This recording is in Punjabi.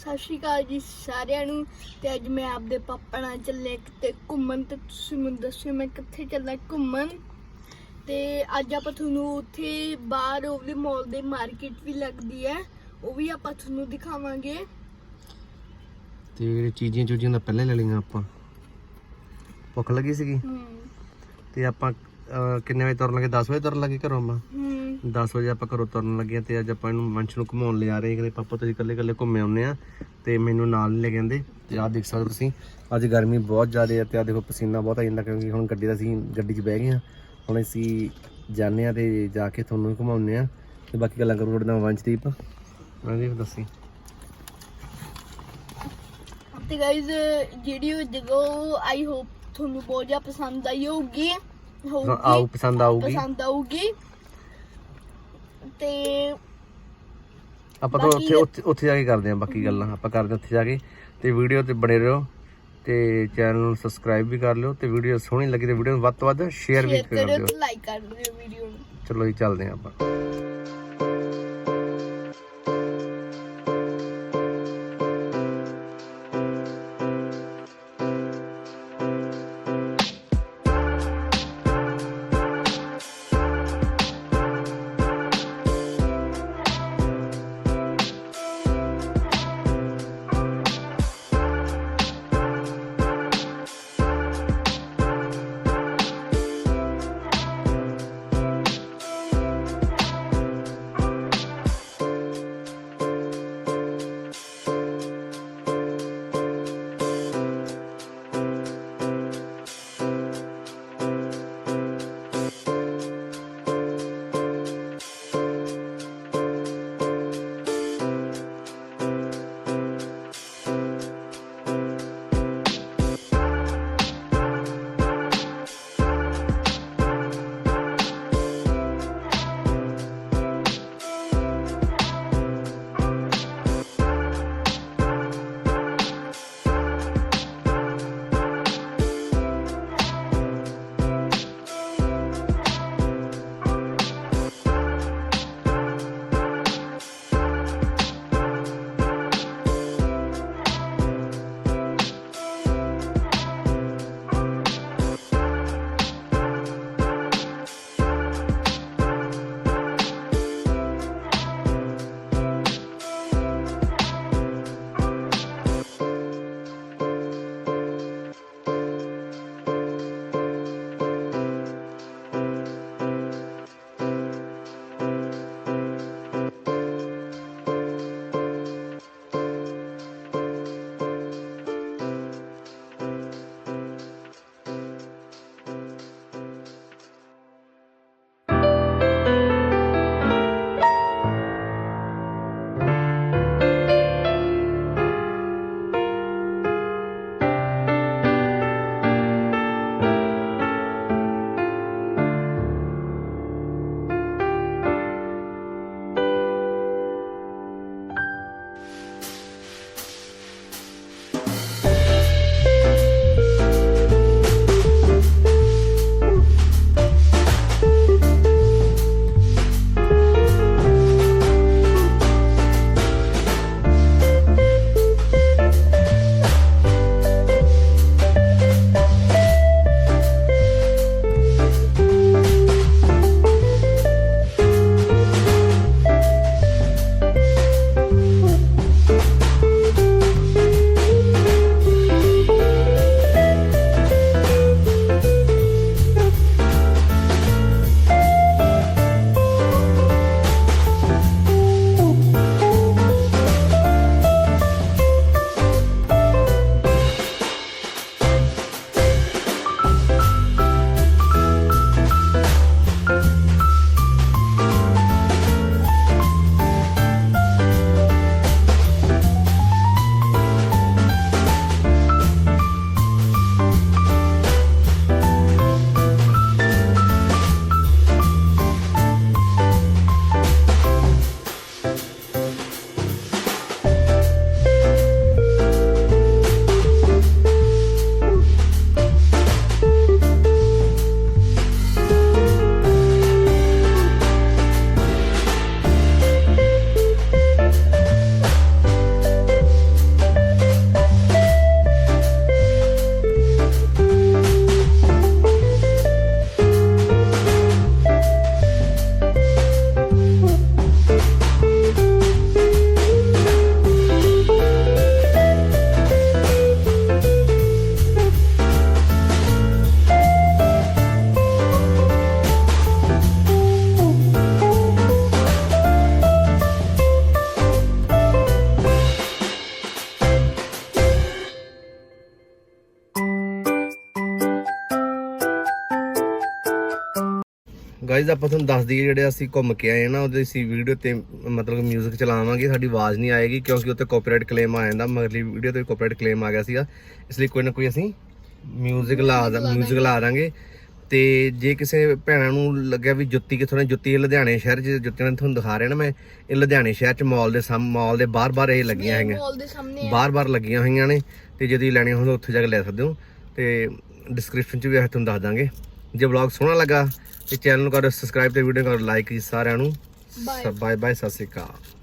ਸਤਿ ਸ਼੍ਰੀ ਅਕਾਲ ਜੀ ਸਾਰਿਆਂ ਨੂੰ। ਤੇ ਅੱਜ ਮੈਂ ਆਪਦੇ ਪਾਪਾ ਨਾਲ ਚੱਲੇ ਕਿਤੇ ਘੁੰਮਣ। ਤੇ ਤੁਸੀਂ ਮੈਨੂੰ ਦੱਸਿਓ ਮੈਂ ਕਿੱਥੇ ਚੱਲਾਂ ਘੁੰਮਣ। ਤੇ ਅੱਜ ਆਪਾਂ ਤੁਹਾਨੂੰ ਉੱਥੇ ਬਾਹਰ ਉਹਦੇ ਮਾਲ ਦੇ ਮਾਰਕੀਟ ਵੀ ਲੱਗਦੀ ਹੈ। ਉਹ ਵੀ ਆਪਾਂ ਤੁਹਾਨੂੰ ਦਿਖਾਵਾਂਗੇ। ਤੇ ਜਿਹੜੇ ਚੀਜ਼ੀਆਂ ਚੂਜੀਆਂ ਦਾ ਪਹਿਲਾਂ ਲੈ ਲਈਆਂ ਆਪਾਂ। ਭੁੱਖ ਲੱਗੀ ਸੀਗੀ। ਹੂੰ। ਤੇ ਆਪਾਂ ਅਹ, ਕਿੰਨੇ ਵਜੇ ਤੁਰਨ ਲੱਗੇ? 10 ਵਜੇ ਤੁਰਨ ਲੱਗੇ ਘਰੋਂ ਆਪਾਂ? ਹੂੰ। 10 ਵਜੇ ਆਪਾਂ ਘਰੋਂ ਤੁਰਨ ਲੱਗੇ ਹਾਂ ਤੇ ਅੱਜ ਆਪਾਂ ਇਹਨੂੰ ਮੰਚ ਨੂੰ ਘੁਮਾਉਣ ਲਿਆ ਰਹੇ ਕਹਿੰਦੇ ਪਾਪਾ ਤੁਸੀਂ ਇਕੱਲੇ ਇਕੱਲੇ ਘੁੰਮੇ ਆਉਂਦੇ ਆ ਤੇ ਮੈਨੂੰ ਨਾਲ ਨਹੀਂ ਲੈ ਕੇ ਜਾਂਦੇ ਤੇ ਆਹ ਦੇਖ ਸਕਦੇ ਹੋ ਤੁਸੀਂ ਅੱਜ ਗਰਮੀ ਬਹੁਤ ਜ਼ਿਆਦਾ ਹੈ ਤੇ ਆ ਦੇਖੋ ਪਸੀਨਾ ਬਹੁਤ ਆ ਜਾਂਦਾ ਕਿਉਂਕਿ ਹੁਣ ਗੱਡੀ ਦਾ ਅਸੀਂ ਗੱਡੀ 'ਚ ਬਹਿ ਗਏ ਆ ਹੁਣ ਅਸੀਂ ਜਾਂਦੇ ਆ ਤੇ ਜਾ ਕੇ ਤੁਹਾਨੂੰ ਘੁਮਾਉਂਦੇ ਆ ਤੇ ਬਾਕੀ ਗੱਲਾਂ ਕਰੂ ਤੁਹਾਡੇ ਨਾਲ ਵੰਸ਼ਦੀਪ। ਹਾਂਜੀ ਦੱਸੀ। ਤੇ ਗਾਇਜ਼ ਜਿਹੜੀ ਉਹ ਜਗ੍ਹਾ ਆਈ ਹੋਪ ਤੁਹਾਨੂੰ ਬਹੁਤ ਜ਼ਿਆਦਾ ਪਸੰਦ ਆਈ ਹੋਊਗੀ। ਆਉ ਹੋਊਗੀ ਪਸੰਦ ਆਊਗੀ। ਪਸੰਦ ਆਊਗੀ। ਤੇ ਆਪਾਂ ਤਾਂ ਉੱਥੇ ਉੱਥੇ ਉੱਥੇ ਜਾ ਕੇ ਕਰਦੇ ਆਂ ਬਾਕੀ ਗੱਲਾਂ। ਆਪਾਂ ਕਰਦੇ ਆਂ ਉੱਥੇ ਜਾ ਕੇ। ਤੇ ਵੀਡੀਓ ਤੇ ਬਣੇ ਰਹੋ। ਤੇ ਚੈਨਲ ਨੂੰ ਸਬਸਕ੍ਰਾਈਬ ਵੀ ਕਰ ਲਿਓ। ਤੇ ਵੀਡੀਓ ਸੋਹਣੀ ਲੱਗੀ ਤੇ ਵੀਡੀਓ ਨੂੰ ਵੱਧ ਤੋਂ ਵੱਧ ਸ਼ੇਅਰ ਵੀ ਸ਼ੇਅਰ ਕਰ ਕਰਿਓ ਦਿਓ। ਤੇ ਲਾਈਕ ਕਰ ਦਿਓ ਵੀਡੀਓ ਨੂੰ। ਚਲੋ ਜੀ ਚੱਲਦੇ ਆਂ ਆਪਾਂ। ਗਾਇਜ਼ ਆਪਾਂ ਤੁਹਾਨੂੰ ਦੱਸ ਦਈਏ ਜਿਹੜੇ ਅਸੀਂ ਘੁੰਮ ਕੇ ਆਏ ਆ ਨਾ ਉਹਦੇ ਅਸੀਂ ਵੀਡੀਓ ਤੇ ਮਤਲਬ ਮਿਊਜ਼ਿਕ ਚਲਾਵਾਂਗੇ ਸਾਡੀ ਆਵਾਜ਼ ਨਹੀਂ ਆਏਗੀ ਕਿਉਂਕਿ ਉੱਤੇ ਕਾਪੀਰਾਈਟ ਕਲੇਮ ਆ ਜਾਂਦਾ। ਮਗਰਲੀ ਵੀਡੀਓ ਤੇ ਕਾਪੀਰਾਈਟ ਕਲੇਮ ਆ ਗਿਆ ਸੀਗਾ। ਇਸ ਲਈ ਕੋਈ ਨਾ ਕੋਈ ਅਸੀਂ ਮਿਊਜ਼ਿਕ ਲਾ ਮਿਊਜ਼ਿਕ ਲਾ ਦਾਂਗੇ। ਤੇ ਜੇ ਕਿਸੇ ਭੈਣਾਂ ਨੂੰ ਲੱਗਿਆ ਵੀ ਜੁੱਤੀ ਕਿੱਥੋਂ ਨੇ ਜੁੱਤੀ ਲੁਧਿਆਣੇ ਸ਼ਹਿਰ 'ਚ ਜੁੱਤੀਆਂ ਤੁਹਾਨੂੰ ਦਿਖਾ ਰਿਹਾ ਨਾ ਮੈਂ ਇਹ ਲੁਧਿਆਣੇ ਸ਼ਹਿਰ 'ਚ ਮਾਲ ਦੇ ਸਾਹਮ ਮਾਲ ਦੇ ਬਾਹਰ-ਬਾਹਰ ਇਹ ਲੱਗੀਆਂ ਹੈਗੀਆਂ। ਮਾਲ ਦੇ ਸਾਹਮਣੇ ਆ। ਬਾਰ-ਬਾਰ ਲੱਗੀਆਂ ਹੋਈਆਂ ਨੇ। ਤੇ ਜੇ ਤੁਸੀਂ ਲੈਣੀਆਂ ਹੋਣ ਉੱਥੇ ਜਾ ਕੇ ਲੈ ਸਕਦੇ ਹੋ। ਤੇ ਡਿਸਕ੍ਰਿਪਸ਼ਨ 'ਚ ਵੀ ਅਸੀਂ ਤੁਹਾਨੂੰ ਦੱਸ ਦਾਂਗੇ। ਜੇ ਵਲੌਗ ਸੋਹਣਾ ਲੱਗਾ ਤੇ ਚੈਨਲ ਨੂੰ ਕਰੋ ਸਬਸਕ੍ਰਾਈਬ ਤੇ ਵੀਡੀਓ ਨੂੰ ਕਰੋ ਲਾਈਕ ਜੀ ਸਾਰਿਆਂ ਨੂੰ. ਬਾਏ ਬਾਏ ਸਤਿ ਸ਼੍ਰੀ ਅਕਾਲ